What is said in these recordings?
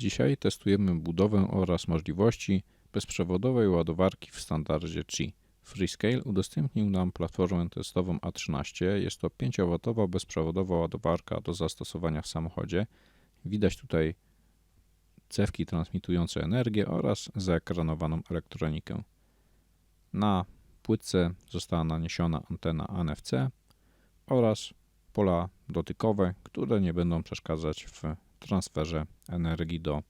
Dzisiaj testujemy budowę oraz możliwości bezprzewodowej ładowarki w standardzie Qi. Freescale udostępnił nam platformę testową A13. Jest to 5W bezprzewodowa ładowarka do zastosowania w samochodzie. Widać tutaj cewki transmitujące energię oraz zaekranowaną elektronikę. Na płytce została naniesiona antena NFC oraz pola dotykowe, które nie będą przeszkadzać w transferze energii do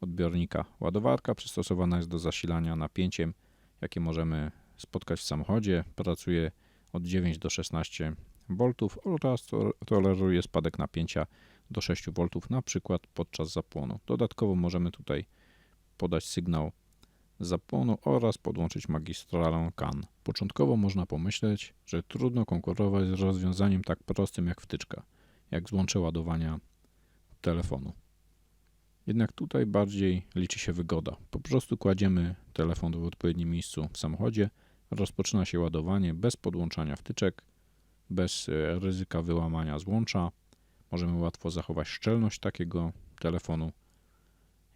odbiornika. Ładowarka przystosowana jest do zasilania napięciem, jakie możemy spotkać w samochodzie. Pracuje od 9 do 16 V oraz to- toleruje spadek napięcia do 6 V, na przykład podczas zapłonu. Dodatkowo możemy tutaj podać sygnał zapłonu oraz podłączyć magistralę CAN. Początkowo można pomyśleć, że trudno konkurować z rozwiązaniem tak prostym jak wtyczka, jak złącze ładowania telefonu. Jednak tutaj bardziej liczy się wygoda. Po prostu kładziemy telefon w odpowiednim miejscu w samochodzie, rozpoczyna się ładowanie bez podłączania wtyczek, bez e, ryzyka wyłamania złącza. Możemy łatwo zachować szczelność takiego telefonu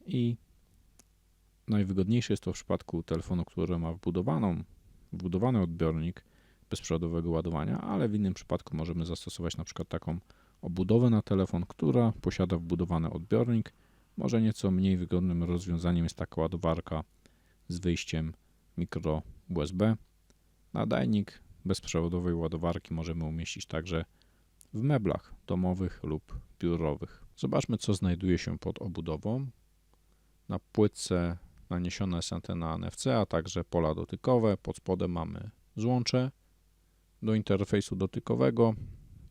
i najwygodniejsze jest to w przypadku telefonu, który ma wbudowaną, wbudowany odbiornik bezprzewodowego ładowania, ale w innym przypadku możemy zastosować na przykład taką obudowę na telefon, która posiada wbudowany odbiornik. Może nieco mniej wygodnym rozwiązaniem jest taka ładowarka z wyjściem mikro USB. Nadajnik bezprzewodowej ładowarki możemy umieścić także w meblach domowych lub biurowych. Zobaczmy, co znajduje się pod obudową. Na płytce naniesiona jest antena NFC, a także pola dotykowe. Pod spodem mamy złącze do interfejsu dotykowego.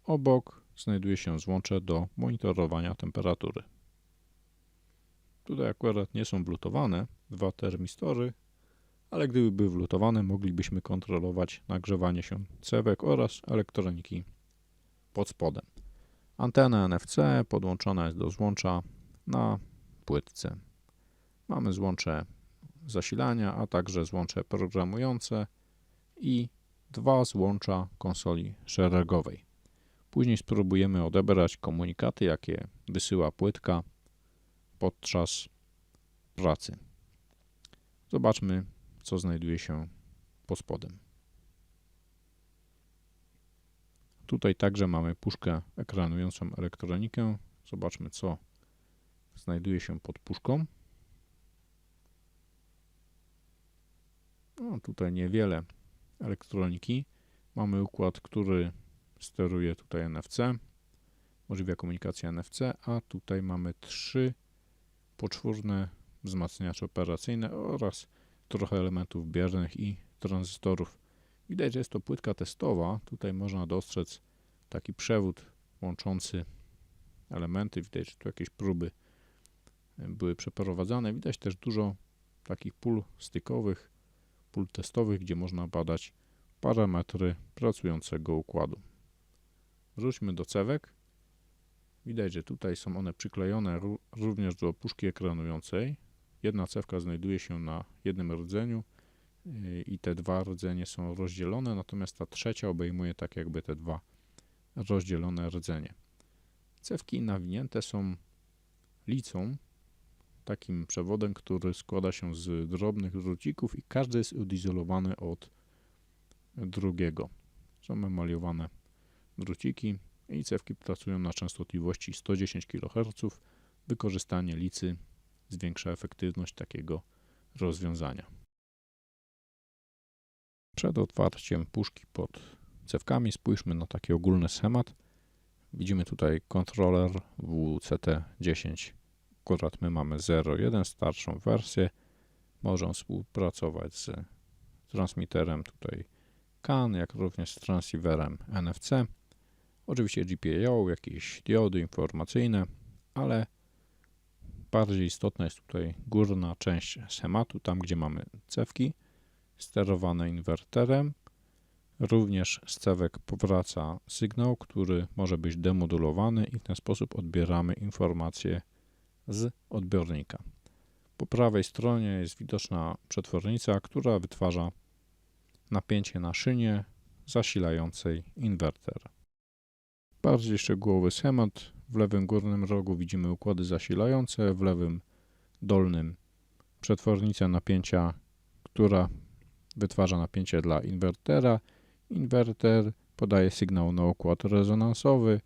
Obok znajduje się złącze do monitorowania temperatury. Tutaj akurat nie są blutowane dwa termistory, ale gdyby były wlutowane, moglibyśmy kontrolować nagrzewanie się cewek oraz elektroniki pod spodem. Antena NFC podłączona jest do złącza na płytce. Mamy złącze zasilania, a także złącze programujące i dwa złącza konsoli szeregowej. Później spróbujemy odebrać komunikaty, jakie wysyła płytka podczas pracy. Zobaczmy, co znajduje się pod spodem. Tutaj także mamy puszkę ekranującą elektronikę. Zobaczmy, co znajduje się pod puszką. No, tutaj niewiele elektroniki. Mamy układ, który steruje tutaj NFC, umożliwia komunikację NFC, a tutaj mamy trzy poczwórne wzmacniacze operacyjne oraz trochę elementów biernych i tranzystorów. Widać, że jest to płytka testowa. Tutaj można dostrzec taki przewód łączący elementy. Widać, że tu jakieś próby były przeprowadzane. Widać też dużo takich pól stykowych, pól testowych, gdzie można badać parametry pracującego układu. Wróćmy do cewek. Widać, że tutaj są one przyklejone ró- również do puszki ekranującej. Jedna cewka znajduje się na jednym rdzeniu yy, i te dwa rdzenie są rozdzielone, natomiast ta trzecia obejmuje tak jakby te dwa rozdzielone rdzenie. Cewki nawinięte są licą, takim przewodem, który składa się z drobnych drucików i każdy jest odizolowany od drugiego. Są emaliowane druciki i cewki pracują na częstotliwości 110 kHz. Wykorzystanie licy zwiększa efektywność takiego rozwiązania. Przed otwarciem puszki pod cewkami spójrzmy na taki ogólny schemat. Widzimy tutaj kontroler WCT10. Akurat my mamy 0.1, starszą wersję. Może współpracować z transmiterem tutaj CAN, jak również z transceiverem NFC. Oczywiście GPIO, jakieś diody informacyjne, ale bardziej istotna jest tutaj górna część schematu, tam gdzie mamy cewki sterowane inwerterem. Również z cewek powraca sygnał, który może być demodulowany i w ten sposób odbieramy informacje z odbiornika. Po prawej stronie jest widoczna przetwornica, która wytwarza napięcie na szynie zasilającej inwerter. Bardziej szczegółowy schemat. W lewym górnym rogu widzimy układy zasilające, w lewym dolnym przetwornicę napięcia, która wytwarza napięcie dla inwertera. Inwerter podaje sygnał na układ rezonansowy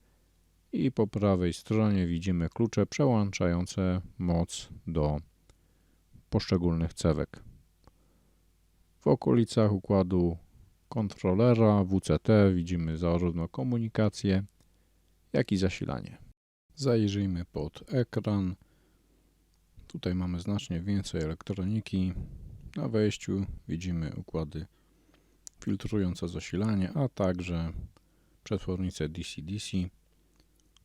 i po prawej stronie widzimy klucze przełączające moc do poszczególnych cewek. W okolicach układu kontrolera WCT widzimy zarówno komunikację, jak i zasilanie. Zajrzyjmy pod ekran. Tutaj mamy znacznie więcej elektroniki. Na wejściu widzimy układy filtrujące zasilanie, a także przetwornicę DC-DC.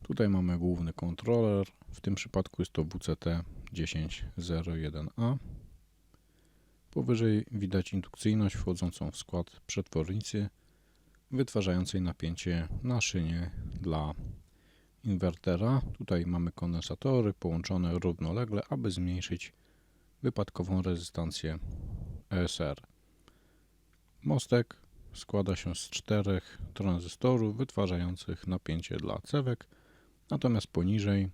Tutaj mamy główny kontroler, w tym przypadku jest to WCT 1001A. Powyżej widać indukcyjność wchodzącą w skład przetwornicy wytwarzającej napięcie na szynie dla inwertera. Tutaj mamy kondensatory połączone równolegle, aby zmniejszyć wypadkową rezystancję ESR. Mostek składa się z czterech tranzystorów wytwarzających napięcie dla cewek, natomiast poniżej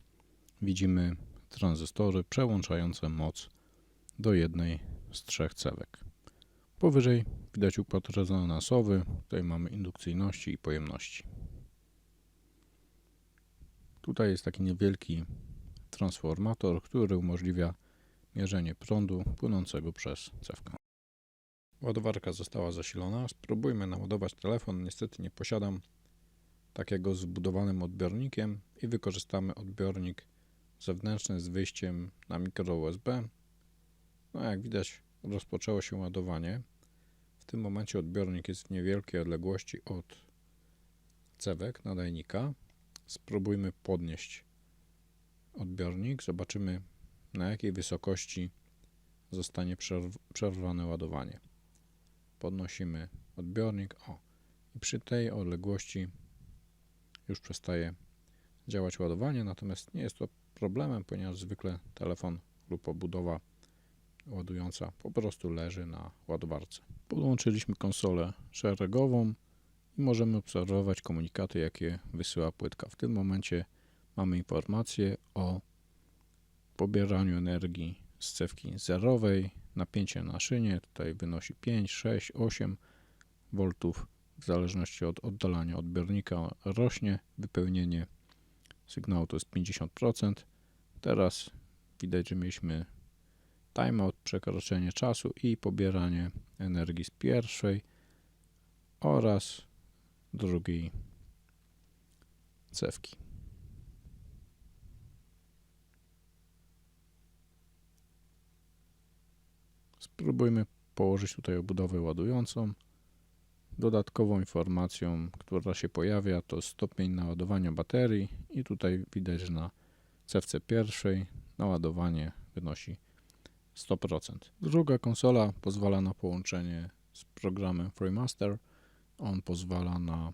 widzimy tranzystory przełączające moc do jednej z trzech cewek. Powyżej widać układ rezonansowy, tutaj mamy indukcyjności i pojemności. Tutaj jest taki niewielki transformator, który umożliwia mierzenie prądu płynącego przez cewkę. Ładowarka została zasilona. Spróbujmy naładować telefon. Niestety nie posiadam takiego z wbudowanym odbiornikiem i wykorzystamy odbiornik zewnętrzny z wyjściem na mikro USB. No jak widać rozpoczęło się ładowanie. W tym momencie odbiornik jest w niewielkiej odległości od cewek nadajnika. Spróbujmy podnieść odbiornik. Zobaczymy na jakiej wysokości zostanie przerw przerwane ładowanie. Podnosimy odbiornik. O, i przy tej odległości już przestaje działać ładowanie, natomiast nie jest to problemem, ponieważ zwykle telefon lub obudowa ładująca po prostu leży na ładowarce. Podłączyliśmy konsolę szeregową możemy obserwować komunikaty, jakie wysyła płytka. W tym momencie mamy informację o pobieraniu energii z cewki zerowej. Napięcie na szynie tutaj wynosi 5, 6, 8 V. W zależności od oddalania odbiornika rośnie. Wypełnienie sygnału to jest 50%. Teraz widać, że mieliśmy timeout, przekroczenie czasu i pobieranie energii z pierwszej oraz drugiej cewki. Spróbujmy położyć tutaj obudowę ładującą. Dodatkową informacją, która się pojawia, to stopień naładowania baterii i tutaj widać, że na cewce pierwszej naładowanie wynosi 100%. Druga konsola pozwala na połączenie z programem FreeMaster. On pozwala na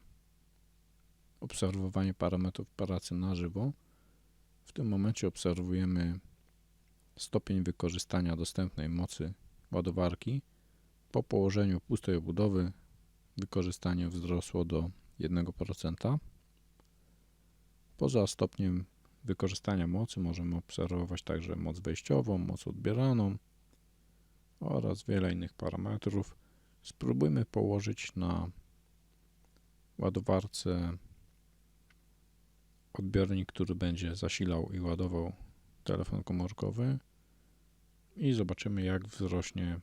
obserwowanie parametrów pracy na żywo. W tym momencie obserwujemy stopień wykorzystania dostępnej mocy ładowarki. Po położeniu pustej obudowy wykorzystanie wzrosło do 1%. Poza stopniem wykorzystania mocy możemy obserwować także moc wejściową, moc odbieraną oraz wiele innych parametrów. Spróbujmy położyć na ładowarce odbiornik, który będzie zasilał i ładował telefon komórkowy i zobaczymy jak wzrośnie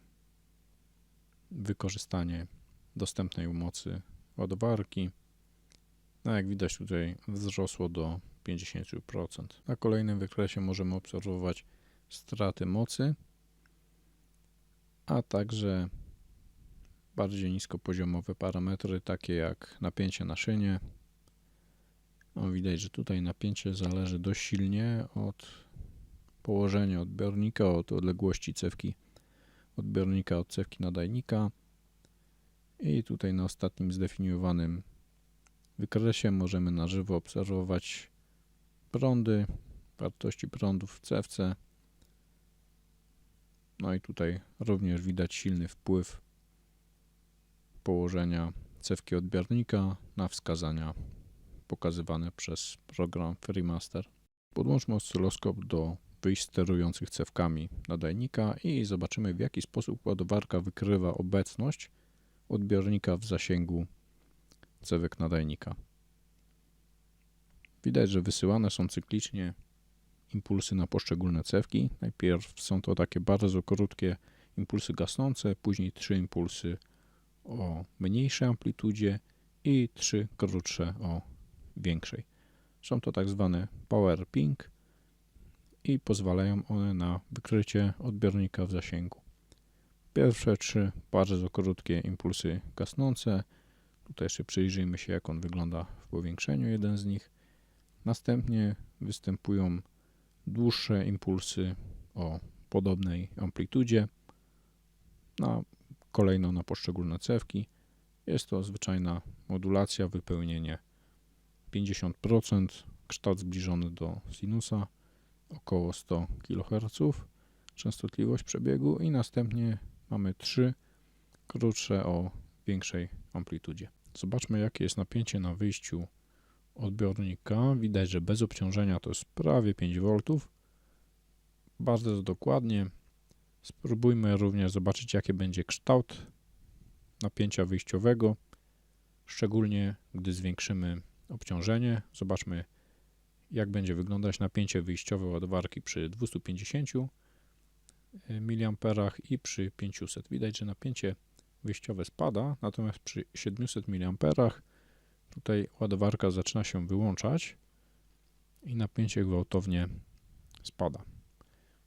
wykorzystanie dostępnej mocy ładowarki. No jak widać tutaj wzrosło do 50%. Na kolejnym wykresie możemy obserwować straty mocy, a także bardziej niskopoziomowe parametry, takie jak napięcie na szynie. No, widać, że tutaj napięcie zależy dość silnie od położenia odbiornika, od odległości cewki odbiornika od cewki nadajnika. I tutaj na ostatnim zdefiniowanym wykresie możemy na żywo obserwować prądy, wartości prądów w cewce. No i tutaj również widać silny wpływ położenia cewki odbiornika na wskazania pokazywane przez program FreeMaster. Podłączmy oscyloskop do wyjść sterujących cewkami nadajnika i zobaczymy w jaki sposób ładowarka wykrywa obecność odbiornika w zasięgu cewek nadajnika. Widać, że wysyłane są cyklicznie impulsy na poszczególne cewki. Najpierw są to takie bardzo krótkie impulsy gasnące, później trzy impulsy o mniejszej amplitudzie i trzy krótsze o większej. Są to tak zwane power ping i pozwalają one na wykrycie odbiornika w zasięgu. Pierwsze trzy bardzo krótkie impulsy gasnące. Tutaj jeszcze przyjrzyjmy się, jak on wygląda w powiększeniu, jeden z nich. Następnie występują dłuższe impulsy o podobnej amplitudzie, na, kolejno na poszczególne cewki. Jest to zwyczajna modulacja, wypełnienie 50%, kształt zbliżony do sinusa, około 100 kHz, częstotliwość przebiegu i następnie mamy trzy krótsze o większej amplitudzie. Zobaczmy jakie jest napięcie na wyjściu odbiornika. Widać, że bez obciążenia to jest prawie 5 V. Bardzo dokładnie. Spróbujmy również zobaczyć jaki będzie kształt napięcia wyjściowego, szczególnie gdy zwiększymy obciążenie. Zobaczmy jak będzie wyglądać napięcie wyjściowe ładowarki przy 250 mA i przy 500. Widać, że napięcie wyjściowe spada, natomiast przy 700 mA tutaj ładowarka zaczyna się wyłączać i napięcie gwałtownie spada.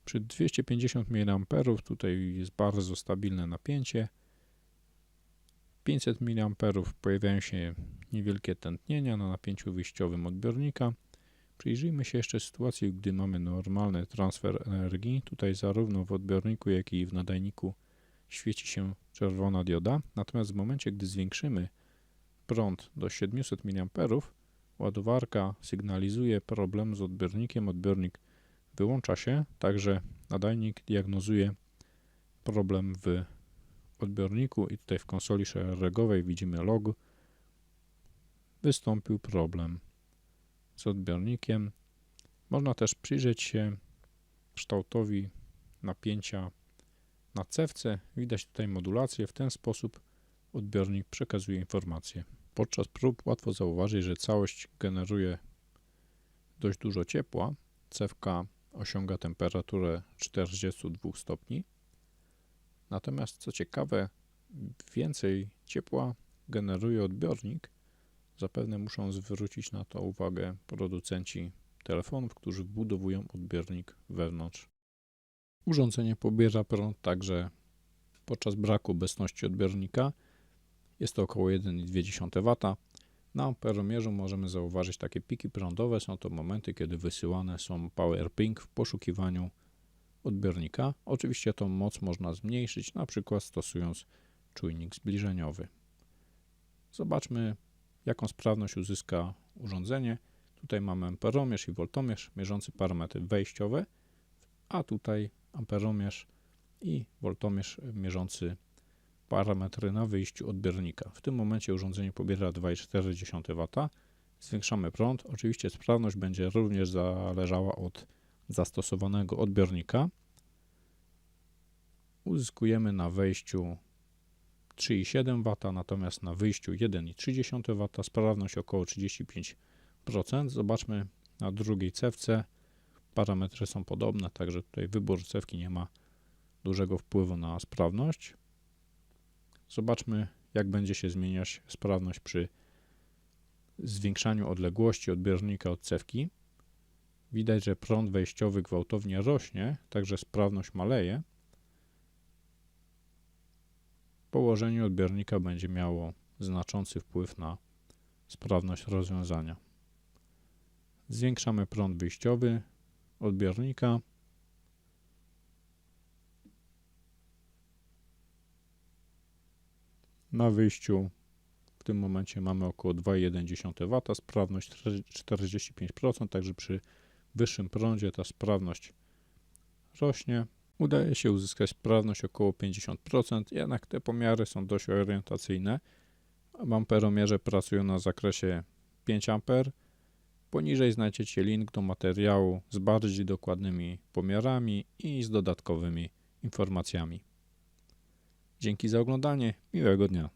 Przy 250 mA tutaj jest bardzo stabilne napięcie. 500 mA pojawiają się niewielkie tętnienia na napięciu wyjściowym odbiornika. Przyjrzyjmy się jeszcze sytuacji, gdy mamy normalny transfer energii. Tutaj zarówno w odbiorniku, jak i w nadajniku świeci się czerwona dioda. Natomiast w momencie, gdy zwiększymy prąd do 700 mA, ładowarka sygnalizuje problem z odbiornikiem. Odbiornik wyłącza się, także nadajnik diagnozuje problem w odbiorniku i tutaj w konsoli szeregowej widzimy log. Wystąpił problem z odbiornikiem. Można też przyjrzeć się kształtowi napięcia na cewce. Widać tutaj modulację. W ten sposób odbiornik przekazuje informacje. Podczas prób łatwo zauważyć, że całość generuje dość dużo ciepła. Cewka osiąga temperaturę 42 stopni. Natomiast co ciekawe, więcej ciepła generuje odbiornik, Zapewne muszą zwrócić na to uwagę producenci telefonów, którzy wbudowują odbiornik wewnątrz. Urządzenie pobiera prąd także podczas braku obecności odbiornika. Jest to około 1,2 W. Na amperomierzu możemy zauważyć takie piki prądowe. Są to momenty, kiedy wysyłane są power ping w poszukiwaniu odbiornika. Oczywiście tą moc można zmniejszyć, na przykład stosując czujnik zbliżeniowy. Zobaczmy jaką sprawność uzyska urządzenie. Tutaj mamy amperomierz i voltomierz mierzący parametry wejściowe, a tutaj amperomierz i voltomierz mierzący parametry na wyjściu odbiornika. W tym momencie urządzenie pobiera 2,4 W. Zwiększamy prąd. Oczywiście sprawność będzie również zależała od zastosowanego odbiornika. Uzyskujemy na wejściu 3,7 W, natomiast na wyjściu 1,3 W, sprawność około 35%. Zobaczmy na drugiej cewce. Parametry są podobne, także tutaj wybór cewki nie ma dużego wpływu na sprawność. Zobaczmy, jak będzie się zmieniać sprawność przy zwiększaniu odległości odbiornika od cewki. Widać, że prąd wejściowy gwałtownie rośnie, także sprawność maleje. Położenie odbiornika będzie miało znaczący wpływ na sprawność rozwiązania. Zwiększamy prąd wyjściowy odbiornika. Na wyjściu w tym momencie mamy około 2,1 W, sprawność 45%, także przy wyższym prądzie ta sprawność rośnie. Udaje się uzyskać sprawność około 50%, jednak te pomiary są dość orientacyjne. W amperomierze pracują na zakresie 5 A, Poniżej znajdziecie link do materiału z bardziej dokładnymi pomiarami i z dodatkowymi informacjami. Dzięki za oglądanie, miłego dnia.